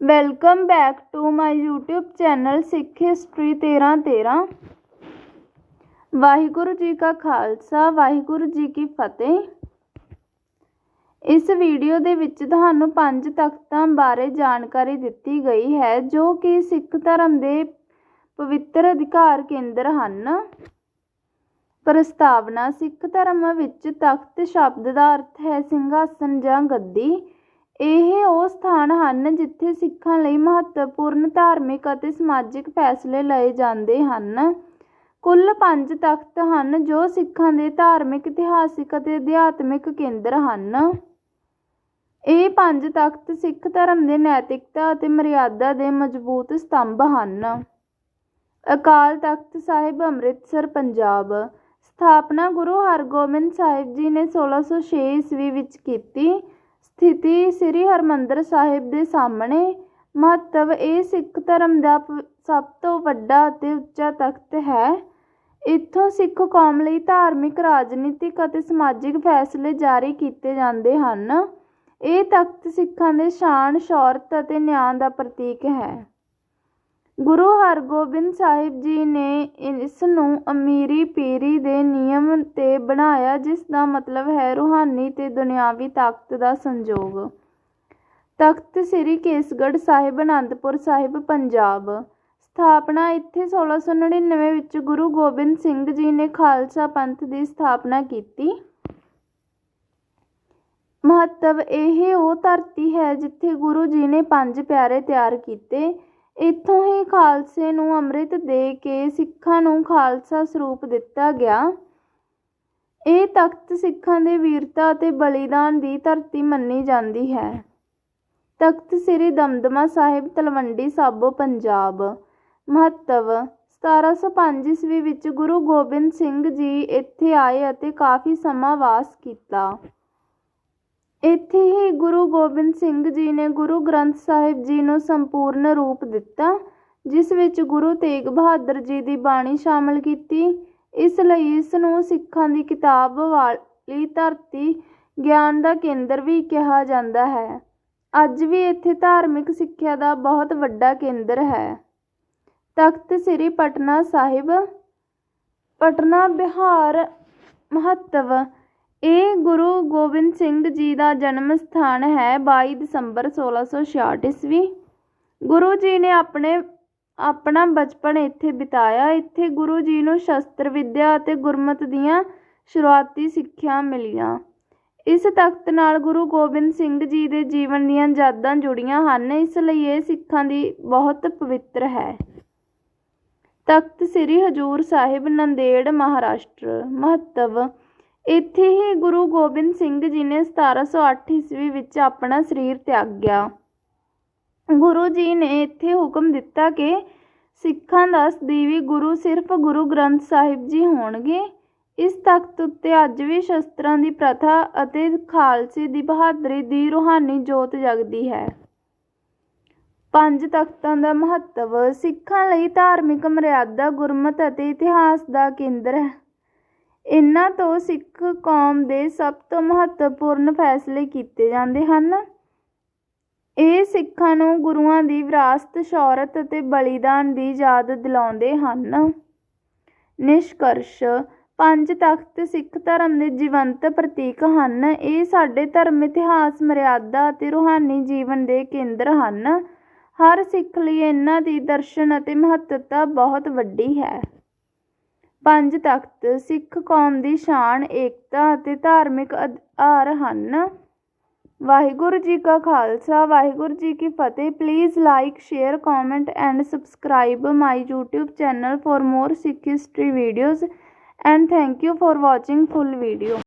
Welcome back to my YouTube channel Sikh history 1313 Waheguru ji ਕਾ ਖਾਲਸਾ, ਵਾਹਿਗੁਰੂ ਜੀ ਕੀ ਫਤਿਹ। ਇਸ video ਦੇ ਵਿੱਚ ਤੁਹਾਨੂੰ ਪੰਜ ਤਖਤਾਂ ਬਾਰੇ ਜਾਣਕਾਰੀ ਦਿੱਤੀ ਗਈ ਹੈ, ਜੋ ਕਿ ਸਿੱਖ ਧਰਮ ਦੇ ਪਵਿੱਤਰ ਅਧਿਕਾਰ ਕੇਂਦਰ ਹਨ। ਪ੍ਰਸਤਾਵਨਾ ਸਿੱਖ ਧਰਮ ਵਿੱਚ ਤਖਤ ਸ਼ਬਦ ਦਾ ਅਰਥ ਹੈ ਸਿੰਘਾਸਨ ਜਾਂ ਗੱਦੀ। ਇਹ ਉਹ ਸਥਾਨ ਹਨ ਜਿੱਥੇ ਸਿੱਖਾਂ ਲਈ ਮਹੱਤਵਪੂਰਨ ਧਾਰਮਿਕ ਅਤੇ ਸਮਾਜਿਕ ਫੈਸਲੇ ਲਏ ਜਾਂਦੇ ਹਨ। ਕੁੱਲ ਪੰਜ ਤਖਤ ਹਨ ਜੋ ਸਿੱਖਾਂ ਦੇ ਧਾਰਮਿਕ, ਇਤਿਹਾਸਿਕ ਅਤੇ ਅਧਿਆਤਮਿਕ ਕੇਂਦਰ ਹਨ। ਇਹ ਪੰਜ ਤਖਤ ਸਿੱਖ ਧਰਮ ਦੇ ਨੈਤਿਕਤਾ ਅਤੇ ਮਰਿਆਦਾ ਦੇ ਮਜ਼ਬੂਤ ਸਤੰਭ ਹਨ। ਅਕਾਲ ਤਖਤ ਸਾਹਿਬ ਅੰਮ੍ਰਿਤਸਰ, ਪੰਜਾਬ। ਸਥਾਪਨਾ ਗੁਰੂ ਹਰਗੋਬਿੰਦ ਸਾਹਿਬ ਜੀ ਨੇ 1606 ਈਸਵੀ ਵਿੱਚ ਕੀਤੀ। ਸਥਿਤੀ ਸ੍ਰੀ ਹਰਿਮੰਦਰ ਸਾਹਿਬ ਦੇ ਸਾਹਮਣੇ। ਮਹੱਤਵ ਇਹ ਸਿੱਖ ਧਰਮ ਦਾ ਪ- ਸਭ ਤੋਂ ਵੱਡਾ ਅਤੇ ਉੱਚਾ ਤਖਤ ਹੈ। ਇੱਥੋਂ ਸਿੱਖ ਕੌਮ ਲਈ ਧਾਰਮਿਕ, ਰਾਜਨੀਤਿਕ ਅਤੇ ਸਮਾਜਿਕ ਫੈਸਲੇ ਜਾਰੀ ਕੀਤੇ ਜਾਂਦੇ ਹਨ। ਇਹ ਤਖਤ ਸਿੱਖਾਂ ਦੇ ਸ਼ਾਨ ਸ਼ੌਰਤ ਅਤੇ ਨਿਆਂ ਦਾ ਪ੍ਰਤੀਕ ਹੈ। ਗੁਰੂ ਹਰਗੋਬਿੰਦ ਸਾਹਿਬ ਜੀ ਨੇ ਇਸ ਨੂੰ ਅਮੀਰੀ ਪੀਰੀ ਦੇ ਨਿਯਮ ਬਣਾਇਆ, ਜਿਸ ਦਾ ਮਤਲਬ ਹੈ ਰੂਹਾਨੀ ਤੇ ਦੁਨਿਆਵੀ ਤਾਕਤ ਦਾ ਸੰਜੋਗ। ਤਖਤ ਸ੍ਰੀ ਕੇਸਗੜ੍ਹ ਸਾਹਿਬ, ਅਨੰਦਪੁਰ ਸਾਹਿਬ, ਪੰਜਾਬ। ਸਥਾਪਨਾ ਇੱਥੇ 1699 ਵਿੱਚ ਗੁਰੂ ਗੋਬਿੰਦ ਸਿੰਘ ਜੀ ਨੇ ਖਾਲਸਾ ਪੰਥ ਦੀ ਸਥਾਪਨਾ ਕੀਤੀ। ਮਹੱਤਵ ਇਹ ਉਹ ਧਰਤੀ ਹੈ ਜਿੱਥੇ ਗੁਰੂ ਜੀ ਨੇ ਪੰਜ ਪਿਆਰੇ ਤਿਆਰ ਕੀਤੇ। ਇੱਥੋਂ ਹੀ ਖਾਲਸੇ ਨੂੰ ਅੰਮ੍ਰਿਤ ਦੇ ਕੇ ਸਿੱਖਾਂ ਨੂੰ ਖਾਲਸਾ ਸਰੂਪ ਦਿੱਤਾ ਗਿਆ। ਇਹ ਤਖਤ ਸਿੱਖਾਂ ਦੇ ਵੀਰਤਾ ਅਤੇ ਬਲੀਦਾਨ ਦੀ ਧਰਤੀ ਮੰਨੀ ਜਾਂਦੀ ਹੈ। ਤਖਤ ਸ੍ਰੀ ਦਮਦਮਾ ਸਾਹਿਬ ਤਲਵੰਡੀ ਸਾਬੋ ਪੰਜਾਬ, ਮਹੱਤਵ 1705 ਈਸਵੀ ਵਿੱਚ ਗੁਰੂ ਗੋਬਿੰਦ ਸਿੰਘ ਜੀ ਇੱਥੇ ਆਏ ਅਤੇ ਕਾਫੀ ਸਮਾਂ ਵਾਸ ਕੀਤਾ। ਇੱਥੇ ਹੀ ਗੁਰੂ ਗੋਬਿੰਦ ਸਿੰਘ ਜੀ ਨੇ ਗੁਰੂ ਗ੍ਰੰਥ ਸਾਹਿਬ ਜੀ ਨੂੰ ਸੰਪੂਰਨ ਰੂਪ ਦਿੱਤਾ, ਜਿਸ ਵਿੱਚ ਗੁਰੂ ਤੇਗ ਬਹਾਦਰ ਜੀ ਦੀ ਬਾਣੀ ਸ਼ਾਮਲ ਕੀਤੀ ਇਸ ਲਈ ਇਸ ਨੂੰ ਸਿੱਖਾਂ ਦੀ ਕਿਤਾਬ ਵਾਲੀ ਧਰਤੀ ਗਿਆਨ ਦਾ ਕੇਂਦਰ ਵੀ ਕਿਹਾ ਜਾਂਦਾ ਹੈ। ਅੱਜ ਵੀ ਇੱਥੇ ਧਾਰਮਿਕ ਸਿੱਖਿਆ ਦਾ ਬਹੁਤ ਵੱਡਾ ਕੇਂਦਰ ਹੈ। ਤਖਤ ਸ੍ਰੀ ਪਟਨਾ ਸਾਹਿਬ, ਪਟਨਾ ਬਿਹਾਰ ਮਹੱਤਵ, ਇਹ ਗੁਰੂ ਗੋਬਿੰਦ ਸਿੰਘ ਜੀ ਦਾ ਜਨਮ ਸਥਾਨ ਹੈ ਬਾਈ ਦਸੰਬਰ 1666 ਈਸਵੀ। ਗੁਰੂ ਜੀ ਨੇ ਆਪਣੇ ਆਪਣਾ ਬਚਪਨ ਇੱਥੇ ਬਿਤਾਇਆ। ਇੱਥੇ ਗੁਰੂ ਜੀ ਨੂੰ ਸ਼ਸਤਰ ਵਿੱਦਿਆ ਅਤੇ ਗੁਰਮਤ ਦੀਆਂ ਸ਼ੁਰੂਆਤੀ ਸਿੱਖਿਆ ਮਿਲੀਆਂ। ਇਸ ਤਖਤ ਨਾਲ ਗੁਰੂ ਗੋਬਿੰਦ ਸਿੰਘ ਜੀ ਦੇ ਜੀਵਨ ਦੀਆਂ ਯਾਦਾਂ ਜੁੜੀਆਂ ਹਨ। ਇਸ ਲਈ ਇਹ ਸਿੱਖਾਂ ਦੀ ਬਹੁਤ ਪਵਿੱਤਰ ਹੈ। ਤਖਤ ਸ੍ਰੀ ਹਜੂਰ ਸਾਹਿਬ ਨੰਦੇੜ, ਮਹਾਰਾਸ਼ਟਰ। ਮਹੱਤਵ, ਇੱਥੇ ਹੀ ਗੁਰੂ ਗੋਬਿੰਦ ਸਿੰਘ ਜੀ ਨੇ 1708 ਈਸਵੀ ਵਿੱਚ ਆਪਣਾ ਸਰੀਰ ਤਿਆਗਿਆ ਗੁਰੂ ਜੀ ਨੇ ਇੱਥੇ ਹੁਕਮ ਦਿੱਤਾ ਕਿ ਸਿੱਖਾਂ ਦਾ ਸਦੀਵੀ ਗੁਰੂ ਸਿਰਫ ਗੁਰੂ ਗ੍ਰੰਥ ਸਾਹਿਬ ਜੀ ਹੋਣਗੇ। ਇਸ ਤਖਤ ਉੱਤੇ ਅੱਜ ਵੀ ਸ਼ਸਤਰਾਂ ਦੀ ਪ੍ਰਥਾ ਅਤੇ ਖਾਲਸੇ ਦੀ ਬਹਾਦਰੀ ਦੀ ਰੂਹਾਨੀ ਜੋਤ ਜਗਦੀ ਹੈ। ਪੰਜ ਤਖਤਾਂ ਦਾ ਮਹੱਤਵ ਸਿੱਖਾਂ ਲਈ ਧਾਰਮਿਕ ਮਰਿਆਦਾ, ਗੁਰਮਤ ਅਤੇ ਇਤਿਹਾਸ ਦਾ ਕੇਂਦਰ ਹੈ। ਇਹਨਾਂ ਤੋਂ ਸਿੱਖ ਕੌਮ ਦੇ ਸਭ ਤੋਂ ਮਹੱਤਵਪੂਰਨ ਫੈਸਲੇ ਕੀਤੇ ਜਾਂਦੇ ਹਨ। ਇਹ ਸਿੱਖਾਂ ਨੂੰ ਗੁਰੂਆਂ ਦੀ ਵਿਰਾਸਤ, ਸ਼ੌਹਰਤ ਅਤੇ ਬਲੀਦਾਨ ਦੀ ਯਾਦ ਦਿਲਾਉਂਦੇ ਹਨ। ਨਿਸ਼ਕਰਸ਼ ਪੰਜ ਤਖਤ ਸਿੱਖ ਧਰਮ ਦੇ ਜੀਵੰਤ ਪ੍ਰਤੀਕ ਹਨ। ਇਹ ਸਾਡੇ ਧਰਮ, ਇਤਿਹਾਸ, ਮਰਿਆਦਾ ਅਤੇ ਰੂਹਾਨੀ ਜੀਵਨ ਦੇ ਕੇਂਦਰ ਹਨ। ਹਰ ਸਿੱਖ ਲਈ ਇਹਨਾਂ ਦੀ ਦਰਸ਼ਨ ਅਤੇ ਮਹੱਤਤਾ ਬਹੁਤ ਵੱਡੀ ਹੈ। ਪੰਜ ਤਖਤ ਸਿੱਖ ਕੌਮ ਦੀ ਸ਼ਾਨ, ਏਕਤਾ ਅਤੇ ਧਾਰਮਿਕ ਆਧਾਰ ਹਨ। ਵਾਹਿਗੁਰੂ ਜੀ ਕਾ ਖਾਲਸਾ ਵਾਹਿਗੁਰੂ ਜੀ ਕੀ ਫਤਿਹ please like share comment and subscribe my YouTube channel for more Sikh history videos and thank you for watching full video